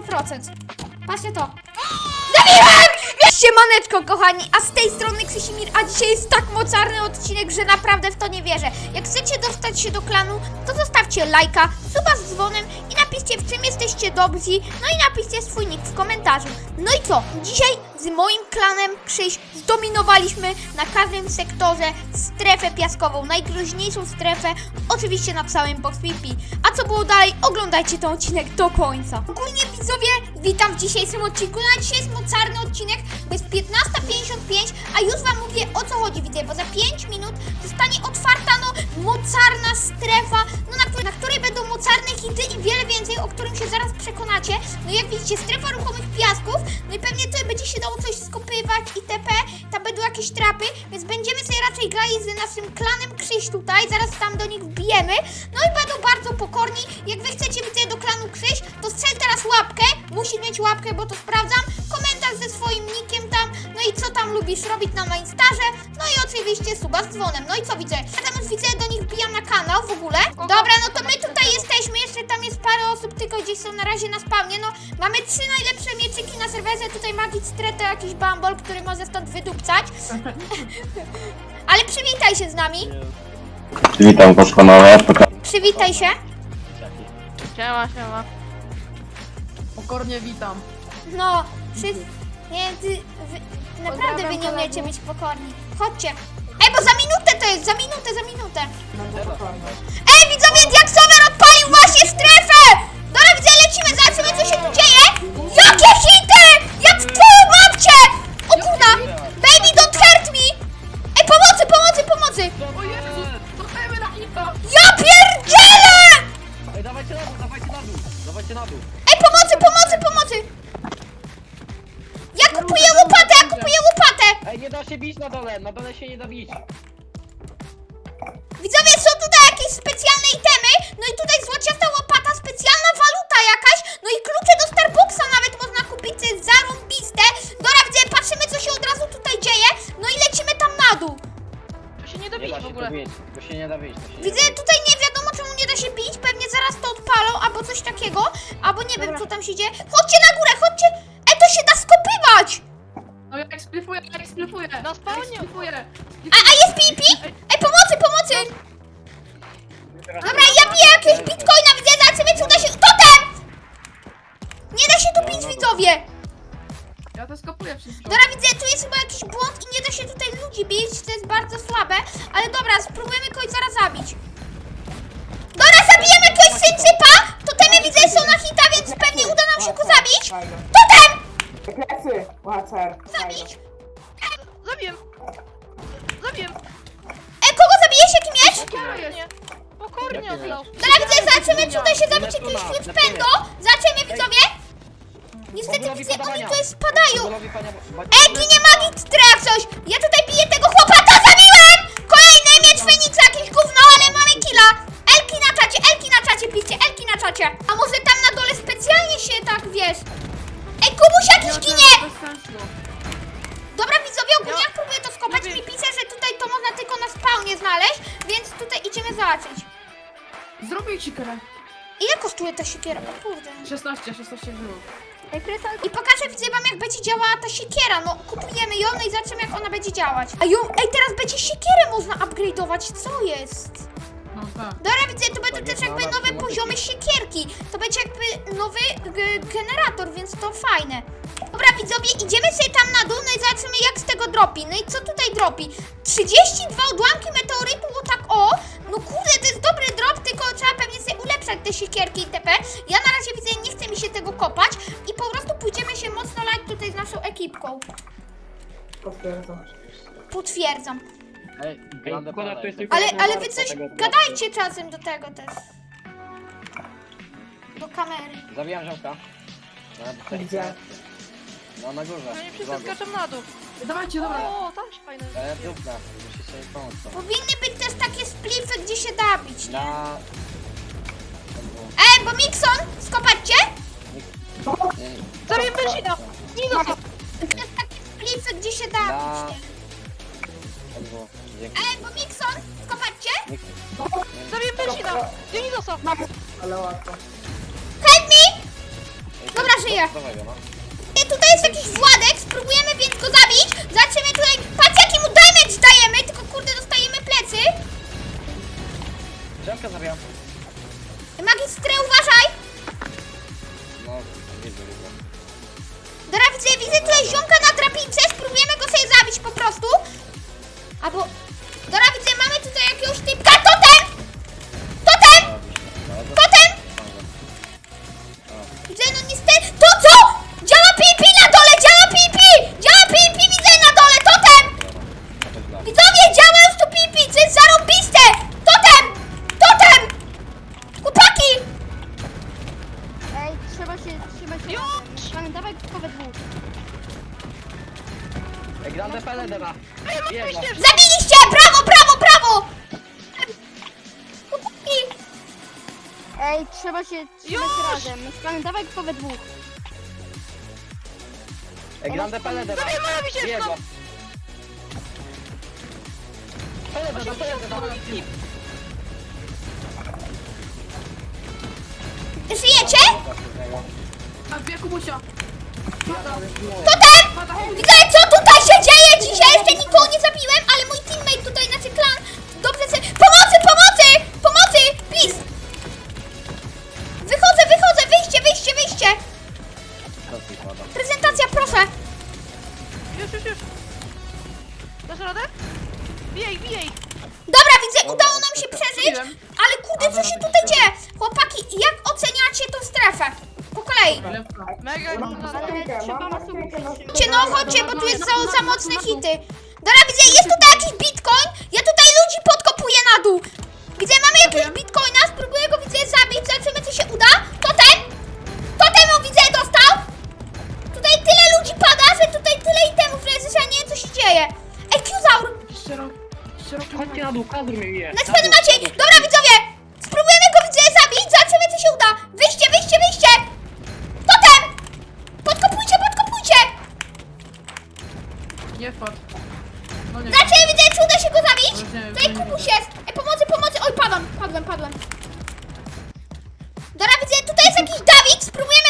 100%. Patrzcie to. Zabiłem! Siemaneczko, kochani, a z tej strony Krzysimir, a dzisiaj jest tak mocarny odcinek, że naprawdę w to nie wierzę. Jak chcecie dostać się do klanu, to zostawcie lajka, suba z dzwonem i napiszcie w czym jesteście dobrzy, no i napiszcie swój nick w komentarzu. No i co? Dzisiaj z moim klanem Krzyś zdominowaliśmy na każdym sektorze strefę piaskową, najgroźniejszą strefę, oczywiście na całym box. A co było dalej? Oglądajcie ten odcinek do końca. Ogólnie widzowie, witam w dzisiejszym odcinku. Na dzisiaj jest mocarny odcinek, bo jest 15.55, a już wam mówię o co chodzi, widzę, bo za 5 minut zostanie otwarta no mocarna strefa, no na, której- na której będą mocarne hity i wiele więcej, o którym się zaraz przekonacie. No jak widzicie, strefa ruchomych piasków, grali z naszym klanem Krzyś tutaj, zaraz tam do nich wbijemy. No i będą bardzo pokorni. Jak wy chcecie widzę do klanu Krzyś, to strzel teraz łapkę, musisz mieć łapkę, bo to sprawdzam. Komentarz ze swoim nickiem tam, no i co tam lubisz robić na Mainstarze, no i oczywiście suba z dzwonem. No i co widzę? Ja tam już widzę, do nich wbijam na kanał w ogóle. Dobra, no to my tutaj jesteśmy, jeszcze tam jest parę osób, tylko gdzieś są na razie na spawnie. No, mamy trzy najlepsze mieczyki na serwerze, tutaj Magic Streto, jakiś bambol, który może stąd wydupcać. Ale przywitaj się z nami, Witam doskonale. Poka- przywitaj się. Siema, siema. Pokornie witam. No, wszyscy... Nie, ty, wy, naprawdę wy nie umiecie być pokorni. Chodźcie. Ej, bo za minutę to jest, za minutę, za minutę. Ej, widzowie, Diaksover odpalił właśnie Pokornie. Pokornie oddał. Dobra, widzę, zobaczymy, czy uda się zabić jakiegoś fruit pendo. Zobaczymy, widzowie. Niestety widzę, oni tutaj spadają. Ej, ginie magik stref coś! Ja tutaj biję tego chłopaka, zabiłem! Kolejny miecz Feniksa, jakieś gówno, ale mamy killa! Elki na czacie, Elki na czacie, piszcie, Elki na czacie! A może tam na dole specjalnie się tak, wiesz... Ej, Kubuś jakiś Ja ginie! Skopać, Ja mi pisze, że tutaj to można tylko na spawnie znaleźć, więc tutaj idziemy zobaczyć. Zrobię ci kerę. Ile kosztuje ta siekiera? O kurde. 16, 16 żywów. I pokażę widzę wam jak będzie działała ta siekiera. No kupujemy ją no i zobaczymy jak ona będzie działać. A ją, ej teraz będzie siekierę można upgrade'ować, co jest? No tak. Dobra widzę, to będą też jakby no, nowe no, poziomy siekierki. To będzie jakby nowy g- generator, więc to fajne. Dobra widzowie, idziemy sobie tam na dół, no i zobaczymy jak z tego dropi. No i co tutaj dropi? 32 odłamki meteorytu, bo tak o. No kurde, to jest dobry drop, tylko trzeba pewnie sobie ulepszać te siekierki itp. Ja na razie widzę, nie chce mi się tego kopać i po prostu pójdziemy się mocno lać tutaj z naszą ekipką. Potwierdzam. Potwierdzam. Ej, grande Konrad, pole. to jest tylko Ale, jedna ale wy warstwa coś tego gadajcie czasem do tego też. Do kamery. Zabijam ziomka. Na, Gdzie? no na górze. No nie wszyscy skaczą na dół. Dawajcie, dobra. O, tam się fajne. E, dupna, musisz sobie pomóc. Powinny być też takie splify, gdzie się da bić, nie? Na... Ej, bo Mixon, skopacie? Nie, nie. Zabiję Benzina. Nie no. To jest takie splify, gdzie się da bić, nie? Tak było. Dzięki. Ej, bo Mixon, skopacie? Zabiję Benzina. Dionidosa. Ale łatwo. Help me! Dobra, żyje. Dawaj go, no. I tutaj jest jakiś Władek, spróbujemy więc go zabić. Zobaczymy tutaj, patrz jaki mu damage dajemy, tylko kurde dostajemy plecy. Drzewkę zabijam. Magistrę uważaj. No, widzę, widzę. Dobra, widzę, widzę tutaj ziomka na drabince, spróbujemy go sobie zabić po prostu. Albo... Tutaj jakiegoś typka. Trzeba się trzymać Już! razem. Pamiętaj, tylko we dwóch. Grande Pelede ma. Zabij moją wisieczką! Jedno. Pelede, no Pelede, no. Żyjecie? A wie Kubusia. Totem! Widzowie, co tutaj się dzieje dzisiaj? Jeszcze Chodźcie, bo tu jest za, za mocne hity. Dobra, widzę, jest tutaj jakiś bitcoin. Ja tutaj ludzi podkopuję na dół. Widzę, mamy jakiegoś bitcoina, spróbuję go, widzę, zabić, zobaczymy, co się uda. Totem! Totem, o, widzę, dostał. Tutaj tyle ludzi pada, że tutaj tyle itemów leży, że ja nie wiem, co się dzieje. Ej. Szczero. Chodźcie na dół, kadr mnie bije. Na macie! Dobra, widzowie! Spróbujemy go, widzę, zabić, zobaczymy, co się uda. Wyjście, wyjście, wyjście! Totem! Podkopujcie, podkopujcie! Nie wpadł. No nie. Znaczy, widzę, czy uda się go zabić? Ale nie, Tutaj nie Kubuś jest. Ej, pomocy, pomocy. Oj, padłem, padłem, padłem. Dobra, widzę, tutaj jest jakiś Dawid. Spróbujemy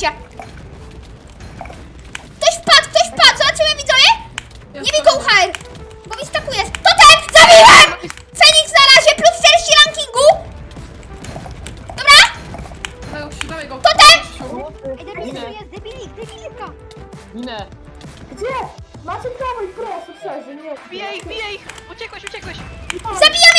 cię! Ktoś wpadł, ktoś wpadł, zobaczymy widzowie? Nie bij go UHR, bo mi stakuje. Totem! Zabiłem! Feniks na razie, plus 40 rankingu! Dobra? Daj go, dawaj go. Totem! Ej, debil, tu jest debilik, debilika. Minę. Gdzie? Macie prawo i proszę, przeżyj, nie. bijaj ich, bijaj ich! Uciekłeś, uciekłeś! Zabijam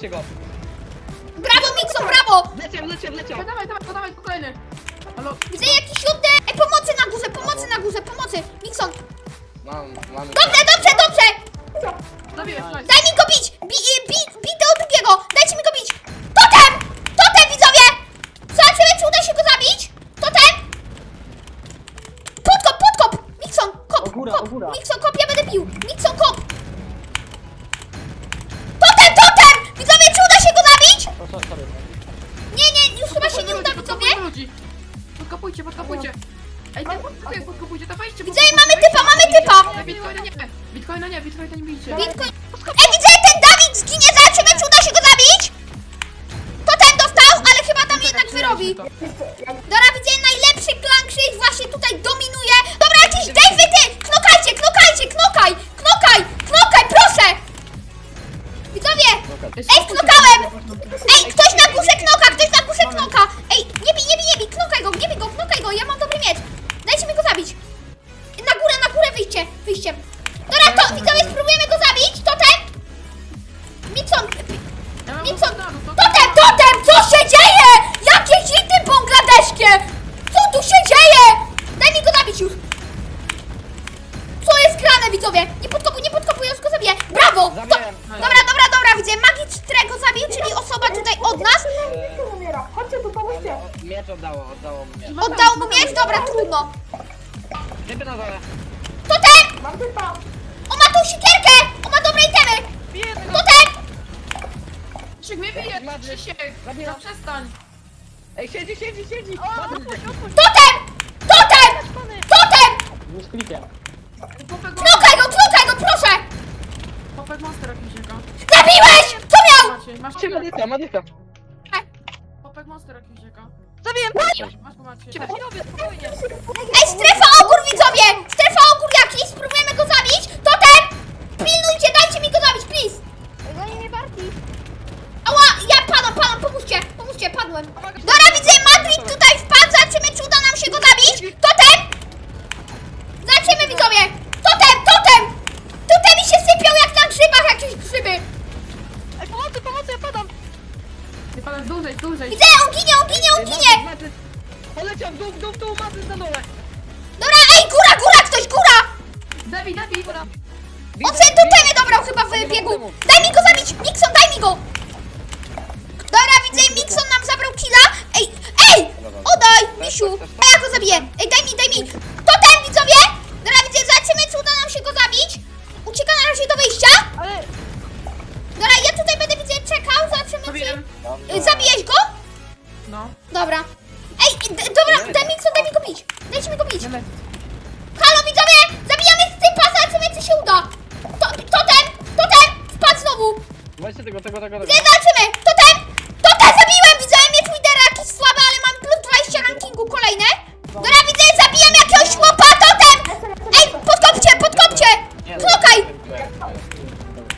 Podkopcie go. Brawo, Mixon, brawo! Leciał, leciał, leciał. Dawaj, dawaj, dawaj, dawaj, kolejny. Halo. Widzę jakiś siódmy! Ej, pomocy na górze, pomocy na górze, pomocy! Mixon! Mam, mamy. Dobrze, dobrze, dobrze! Zabiję, nice. Daj mi go bić! Bi, bi, bij tego drugiego! Dajcie mi go bić! Totem! Totem, widzowie! Zobaczymy, czy uda się go zabić! Totem! Podkop, podkop! Mixon, kop, O góra, kop! góra. Mixon, kop, ja będę bił! Mixon, Podkopujcie, podkopujcie. Ej, ten podkopujcie, podkopujcie, to. Widzowie, podkopujcie, mamy typa, mamy typa! Bitcoina nie, Bitcoina nie, Bitcoina nie bijcie. Bitcoin... Ej, widzę, ten Dawid zginie! Zobaczymy, czy uda się go zabić! Totem dostał, ale chyba tam jednak wyrobi. Dobra, widzę, najlepszy klan Krzyś no przestań. Ej, siedzi, siedzi, siedzi! Totem! Totem! Totem! Już klikiem. Popek, Knokaj go, knokaj go, proszę! popek monstera Krzysieka. Zabiłeś! Co miał? Macie, masz Czy medyka, medyka. Popek monstera Krzysieka. Zabiłem. Masz po macie. Ciebie robię, spokojnie. Ej, strefa ogór, widzowie! Strefa ogór jakiś, spróbujemy go zabić! Totem! Pilnujcie, dajcie mi go zabić, please! Goni mnie Barti. Padłem. Dobra, widzę, Madrid tutaj wpadł, zobaczymy, czy uda nam się go zabić. Totem! Zobaczymy, widzowie. Totem, totem! Tutaj mi się sypią jak na grzybach jakieś grzyby. Ej, pomocy, pomocy, ja padam. Ty padasz dłużej, dłużej. Widzę, on ginie, on ginie, on ginie. Madryt. Poleciał w dół, w dół, w dół, Madryt na dole. Dobra, ej, góra, góra, ktoś, góra! Debi, debi. On sobie totemy dobrał chyba w Weźcie tego, tego, tego, tego. Zobaczymy? Totem! Totem zabiłem! Widzę miecz Widera jakiś słaby, ale mam plus 20 rankingu kolejne. Dobra, widzę, zabijam jakiegoś chłopa! Totem! Ej, podkopcie, podkopcie! Knokaj!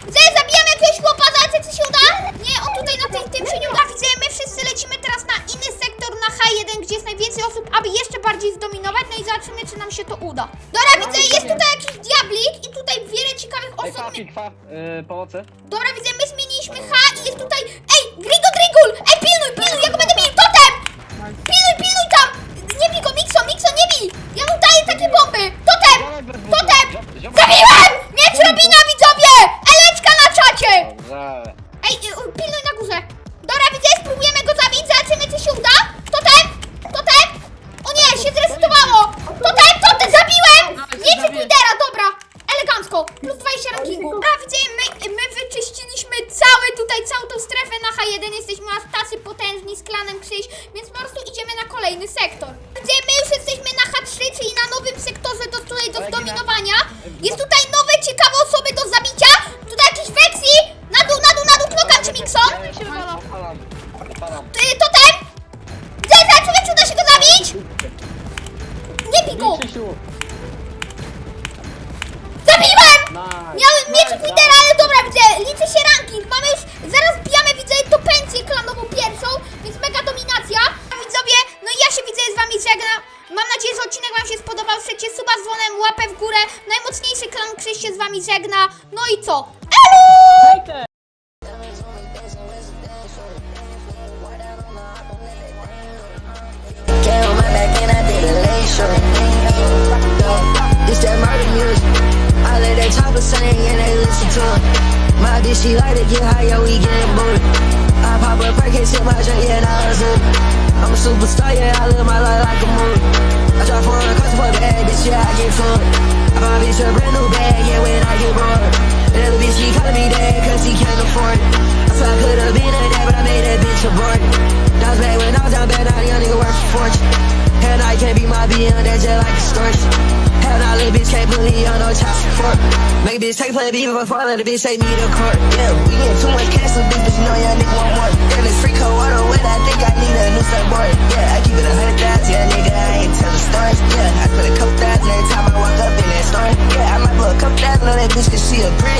Widzę, zabijam jakiegoś chłopa, zobaczę, czy się uda. Nie, on tutaj na tej, tym się nie uda. Widzę, my wszyscy lecimy teraz na inny sektor, na H1, gdzie jest najwięcej osób, aby jeszcze bardziej zdominować. No i zobaczymy, czy nam się to uda. Dobra, widzę, jest tutaj jakiś diablik i tutaj wiele ciekawych Ej, osób. kwa, kwa, yy, pomocy. Dobra, widzę, my H i jest tutaj... Ej, Grigo Grigul! Ej, pilnuj, pilnuj, ja go będę bił! Totem! Pilnuj, pilnuj tam! Nie bij go, Mixon, Mixon, nie bij! Ja mu daję takie bomby! Totem! Totem! Zabiłem! Miecz Robina, widzowie! Eleczka na czacie! Ej, y, pilnuj na górze! Dobra, widzę, spróbujemy go zabić, zobaczymy, czy się uda! Totem! Totem! O nie, się zresetowało! Totem, totem, zabiłem! Miecz lidera, dobra! Elegancko! Plus 20 rankingu. Dobra, widzę, my, my wyczyściliśmy cały tutaj, całą tą strefę na H1. Jesteśmy aż tacy potężni z klanem Krzyś, więc po prostu idziemy na kolejny sektor. Gdzie my już jesteśmy na H3, czyli na nowym sektorze do, tutaj do zdominowania. Jest tutaj nowe, ciekawe osoby do zabicia. Tutaj jakiś Vexi! Na dół, na dół, na dół, knokam czy Mixon? Ty, totem! Gdzie, zobaczymy, czy uda się go zabić? Nie bij go! Zabiłem! Miałem miecz lidera, ale dobra, widzę, liczy się ranking. Mamy już, zaraz bijamy, widzę, topencję klanową pierwszą, więc mega dominacja. Widzowie, no i ja się widzę, z wami żegnam. Mam nadzieję, że odcinek wam się spodobał. Trzecie suba z dzwonem, łapę w górę. Najmocniejszy klan Krzyś się z wami żegna. No i co? Elu! That chopper sing and they listen to it. My bitch, she like to get high, yeah, we getting booted. I pop a perk, hit my drink, yeah, now it's it. I'm a superstar, yeah, I live my life like a movie. I drive for a custom for a bad bitch, yeah, I get fucked. I buy a bitch a brand new bag, yeah, when I get bored. And that bitch, she calling me dad, cause he can't afford it. I swear I could've been a dad, but I made that bitch a abort. That was back when I was down bad, now the young nigga work for fortune that I can't be my beyond, that's just like a distortion. Hell nah, little bitch can't put me on no child support. Make bitch take play beef before I let the bitch take me to court. Yeah, we get too much cash, so big bitch know young nigga want more. Damn, this free cold water when I think I need a new surfboard. Yeah, I keep it a hundred thousand, yeah, nigga, I ain't telling stories. Yeah, I put a couple thousand every time I walk up in that store. Yeah, I might put a couple thousand on that bitch cause she a prick.